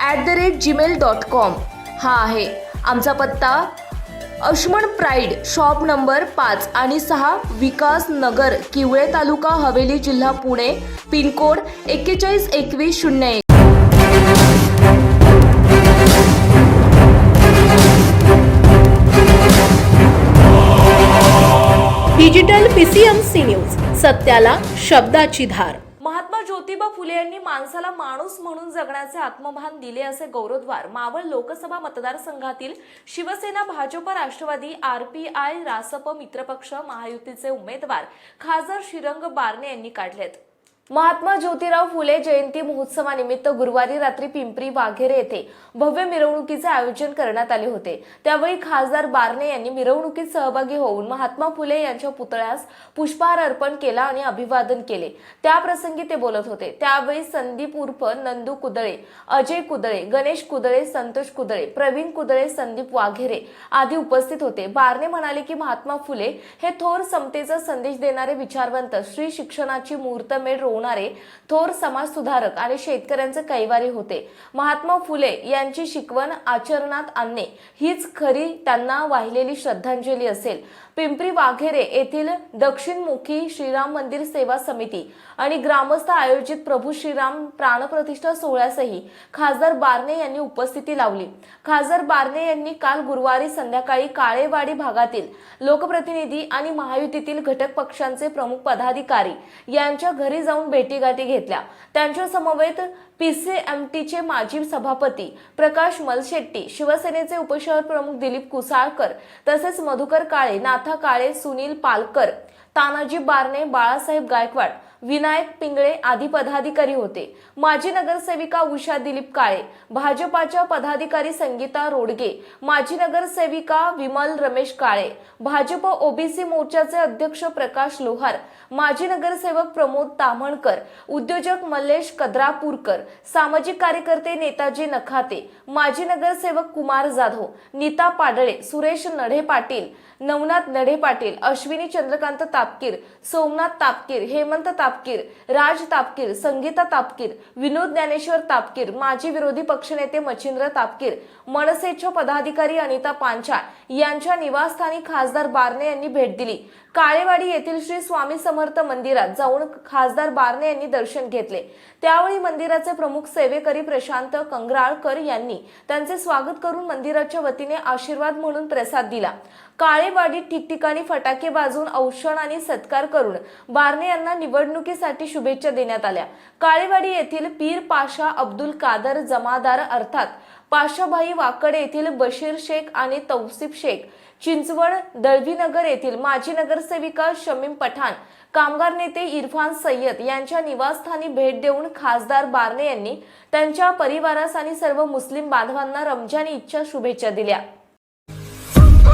At the rate Gmail dot com हा आहे आमचा पत्ता. अश्मन प्राईड शॉप नंबर पाच आणि सहा विकास नगर किवळे तालुका हवेली जिल्हा पुणे. पिनकोड एक्केचाळीस एकवीस शून्य एक. डिजिटल पीसीएमसी न्यूज सत्याला शब्दाची धार. ज्योतिबा फुले यांनी माणसाला माणूस म्हणून जगण्याचे आत्मभान दिले असे गौरवद्वार मावळ लोकसभा मतदारसंघातील Shiv Sena Bhajap Rashtravadi R P I Rasap मित्रपक्ष महायुतीचे उमेदवार खासदार श्रीरंग बारणे यांनी काढलेत. महात्मा ज्योतिराव फुले जयंती महोत्सवानिमित्त गुरुवारी रात्री पिंपरी वाघेरे येथे भव्य मिरवणुकीचे आयोजन करण्यात आले होते. त्यावेळी खासदार बारणे यांनी मिरवणुकीत सहभागी होऊन महात्मा फुले यांच्या पुतळ्यास पुष्पहार अर्पण केला आणि अभिवादन केले. त्याप्रसंगी ते बोलत होते. त्यावेळी संदीप उर्फ नंदू कुदळे अजय कुदळे गणेश कुदळे संतोष कुदळे प्रवीण कुदळे संदीप वाघेरे आदी उपस्थित होते. बारणे म्हणाले की महात्मा फुले हे थोर समतेचा संदेश देणारे विचारवंत. श्री शिक्षणाची मुहूर्तमेढ होणारे थोर समाज सुधारक आणि शेतकऱ्यांचे कैवारी होते. महात्मा फुले यांची शिकवण आचरणात आणणे हीच खरी त्यांना वाहिलेली श्रद्धांजली असेल. पिंपरी वाघेरे येथील दक्षिणमुखी श्रीराम मंदिर सेवा समिती आणि ग्रामस्थ आयोजित प्रभू श्रीराम प्राणप्रतिष्ठा सोहळ्यासही खासदार बारणे यांनी उपस्थिती लावली. खासदार बारणे यांनी काल गुरुवारी संध्याकाळी काळेवाडी भागातील लोकप्रतिनिधी आणि महायुतीतील घटक पक्षांचे प्रमुख पदाधिकारी यांच्या घरी जाऊन भेटीगाठी घेतल्या. त्यांच्या समवेत पीसीएमटीचे माजी सभापती प्रकाश मलशेट्टी शिवसेनेचे उपशहर प्रमुख दिलीप कुसाळकर तसेच मधुकर काळे नाथ काळे सुनील पालकर तानाजी बारणे बाळासाहेब गायकवाड विनायक पिंगळे आदी पदाधिकारी होते. माजी नगरसेविका उषा दिलीप काळे भाजपाच्या पदाधिकारी संगीता रोडगे माजी नगरसेविका विमल रमेश काळे भाजप ओबीसी मोर्चाचे अध्यक्ष प्रकाश लोहार माजी नगरसेवक प्रमोद ताम्हणकर उद्योजक मल्लेश कद्रापूरकर सामाजिक कार्यकर्ते नेताजी नखाते माजी नगरसेवक कुमार जाधव नीता पाडळे सुरेश नढे पाटील नवनाथ नढे पाटील अश्विनी चंद्रकांत तापकीर सोमनाथ तापकीर हेमंत तापकीर राज तापकीर संगीता तापकीर विनोद ज्ञानेश्वर तापकीर माजी विरोधी पक्षनेते मच्छिंद्र तापकीर मनसेच्या पदाधिकारी अनिता पांचाळ यांच्या निवासस्थानी खासदार बारणे यांनी भेट दिली. काळेवाडी येथील श्री स्वामी समर्थ मंदिरात जाऊन खासदार बारणे यांनी दर्शन घेतले. त्यावेळी मंदिराचे प्रमुख सेवेकरी प्रशांत कंगराळकर यांनी त्यांचे स्वागत करून मंदिराच्या वतीने आशीर्वाद म्हणून प्रसाद दिला. काळेवाडीत ठिकठिकाणी फटाके बाजून औषण आणि सत्कार करून बारणे यांना निवडणूक निवडणुकीसाठी शुभेच्छा देण्यात आल्या. काळेवाडी येथील पीर पाशा अब्दुल कादर जमादार अर्थात पाशाभाई वाकडे येथील बशीर शेख आणि तौसिफ शेख चिंचवड दळवीनगर येथील माजी नगरसेविका शमीम पठाण कामगार नेते इरफान सय्यद यांच्या निवासस्थानी भेट देऊन खासदार बारणे यांनी त्यांच्या परिवारास आणि सर्व मुस्लिम बांधवांना रमजान ईदच्या शुभेच्छा दिल्या.